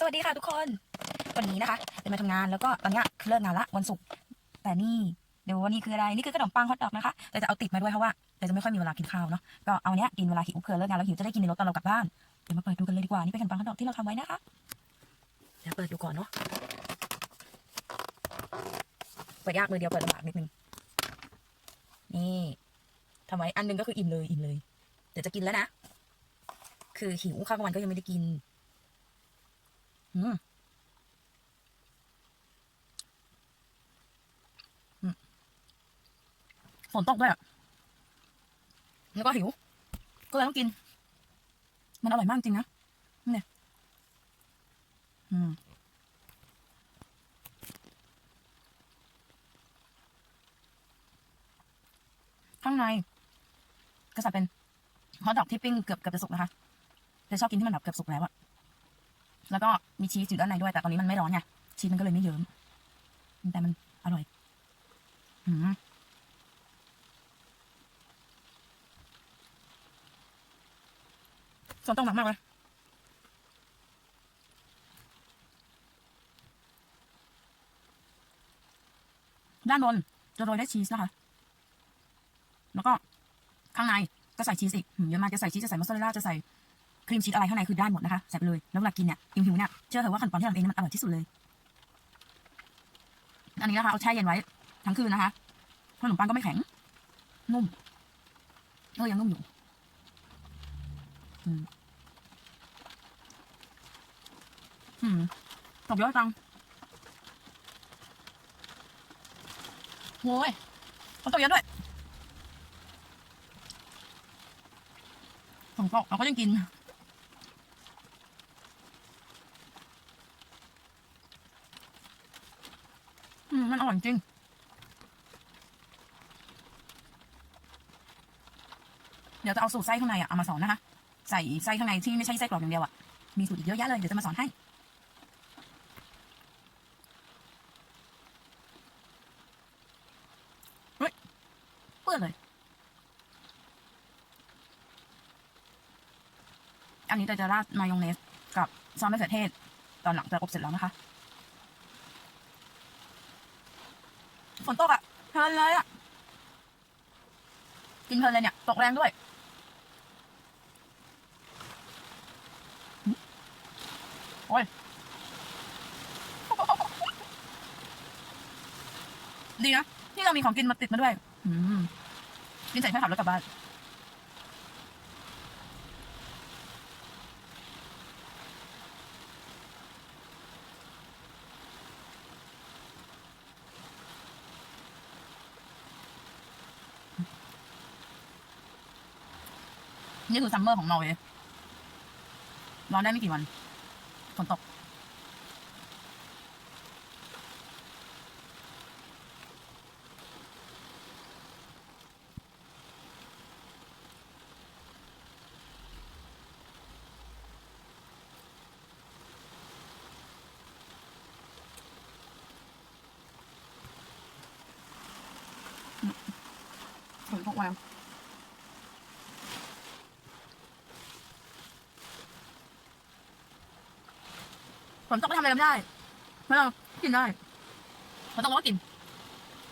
สวัสดีค่ะทุกคน วันนี้นะคะเป็นมาทำงานแล้วก็ตอนนี้คือเลิกงานละวันศุกร์แต่นี่เดี๋ยววันนี้คืออะไรนี่คือขนมปังฮอทดอกนะคะแต่จะเอาติดมาด้วยเพราะว่าเดี๋ยวจะไม่ค่อยมีเวลากินข้าวเนาะก็เอาเนี้ยกินเวลาหิวเผื่อเลิกงานแล้วหิวจะได้กินในรถตอนเรากลับบ้านเดี๋ยวมาเปิดดูกันเลยดีกว่านี่เป็นขนมปังฮอทดอกที่เราทำไว้นะคะเดี๋ยวเปิดดูก่อนเนาะเปิดยากมือเดียวเปิดลำบากนิดนึงนี่ทำไว้อันหนึงก็คืออิ่มเลยอิ่มเลย เดี๋ยวจะกินแล้วนะคือหิวข้าวกลางวันก็ยังไม่ได้กิน ฝนตกด้วยอะแล้วก็หิว ก็เลยต้องกิน มันอร่อยมากจริงนะ เนี่ย อืมข้างในก็จะเป็นฮอทดอกที่ปิ้งเกือบเกือบจะสุกนะคะจะชอบกินที่มันแบบเกือบสุกแล้วอะ แล้วก็มีชีสอยู่ด้านในด้วย แต่ตอนนี้มันไม่ร้อนไงชีสมันก็เลยไม่เยิ้มแต่มันอร่อย อืมส่วนต้องหนักมากเลยด้านบนจะโรยด้วยชีสนะคะ แล้วก็ข้างในก็ใส่ชีสอีกเยอะมากจะใส่ชีสจะใส่มอสซาเรลล่าจะใส่ ครีมชีสอะไรข้างในคือได้หมดนะคะใส่ไปเลยแล้วเวลากินเนี่ยหิวๆเนี่ยเชื่อเถอะว่าขนมปังที่ทำเองมันอร่อยที่สุดเลย อันนี้นะคะเอาแช่เย็นไว้ทั้งคืนนะคะขนมปังก็ไม่แข็ง นุ่มเออยังนุ่มอยู่อืมอืมตกเยอะจังโว้ยเขาตกเยอะด้วยผมก็เราก็ยังกิน อืมมันอร่อยจริง เดี๋ยวจะเอาสูตรไส้ข้างในอะเอามาสอนนะคะ ใส่ไส้ข้างในที่ไม่ใช่ไส้กรอกอย่างเดียวอะมีสูตรอีกเยอะแยะเลย เดี๋ยวจะมาสอนให้ เฮ้ย เปื้อนเลย อันนี้เราจะราดมายองเนสกับซอสมะเขือเทศ ตอนหลังจากอบเสร็จแล้วนะคะ ฝนตกอะเพลินเลยอะกินเพลินเลยเนี่ย ตกแรงด้วย โอ้ย ดีนะ ที่เรามีของกินมาติดมาด้วย อืมกินเสร็จแค่ขับรถกลับบ้าน นี่คือซัมเมอร์ของนอร์เวย์ร้อนได้ไม่กี่วันฝนตก ฝนตกแรง ฝนตกไม่ทำอะไรไม่ได้ไม่ต้องกินได้ฝนตกเราก็กิน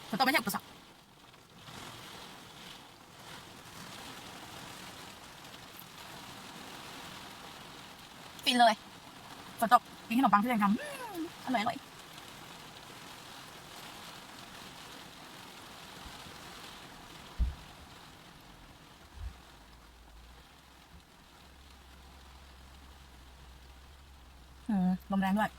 ฝนตกไม่ใช่อุปสรรคกินเลยฝนตกกินขนมปังที่เองทำอร่อยอร่อย ลมแรงด้วย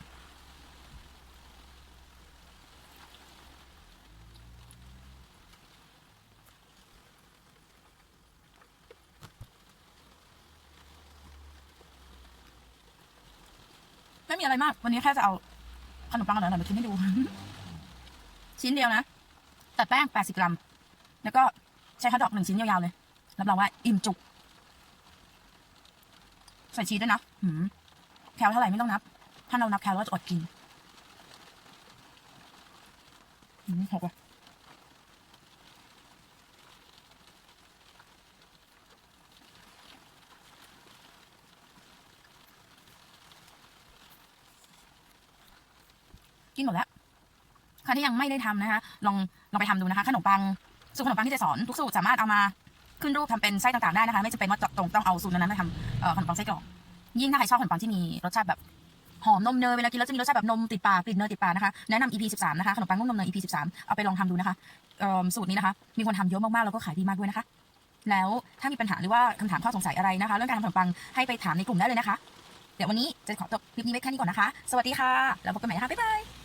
ไม่มีอะไรมาก วันนี้แค่จะเอาขนมปังอร่อยๆมากินให้ดู ชิ้นเดียวนะแต่แป้ง 80 กรัม แล้วก็ใช้ข้าวดอกหนึ่งชิ้นยาวๆเลยรับรองว่าอิ่มจุก ใส่ชีสด้วยนะหืม แคลเท่าไหร่ไม่ต้องนับ ถ้าเรานับแคลเราจะอดกินหืมหกว่ะกินหมดแล้วใครที่ยังไม่ได้ทำนะคะ ลองลองไปทำดูนะคะ ขนมปัง สูตรขนมปังที่จะสอนทุกสูตรสามารถเอามาขึ้นรูปทำเป็นไส้ต่างๆได้นะคะ ไม่จำเป็นว่าจะตรงต้องเอาสูตรนั้นๆมาทำขนมปังไส้กรอก ยิ่งถ้าใครชอบขนมปังที่มีรสชาติแบบหอมนมเนยเวลากินแล้วจะมีรสชาติแบบนมติดปากกลิ่นเนยติดปากนะคะแนะนำ EP 13นะคะขนมปังนุ่มนมเนย EP 13เอาไปลองทำดูนะคะสูตรนี้นะคะ มีคนทำเยอะมากๆแล้วก็ขายดีมากด้วยนะคะ แล้วถ้ามีปัญหาหรือว่าคำถามข้อสงสัยอะไรนะคะ เรื่องการทำขนมปังให้ไปถามในกลุ่มได้เลยนะคะ เดี๋ยววันนี้จะขอจบคลิปนี้ไว้แค่นี้ก่อนนะคะ สวัสดีค่ะ แล้วพบกันใหม่นะคะบ๊ายบาย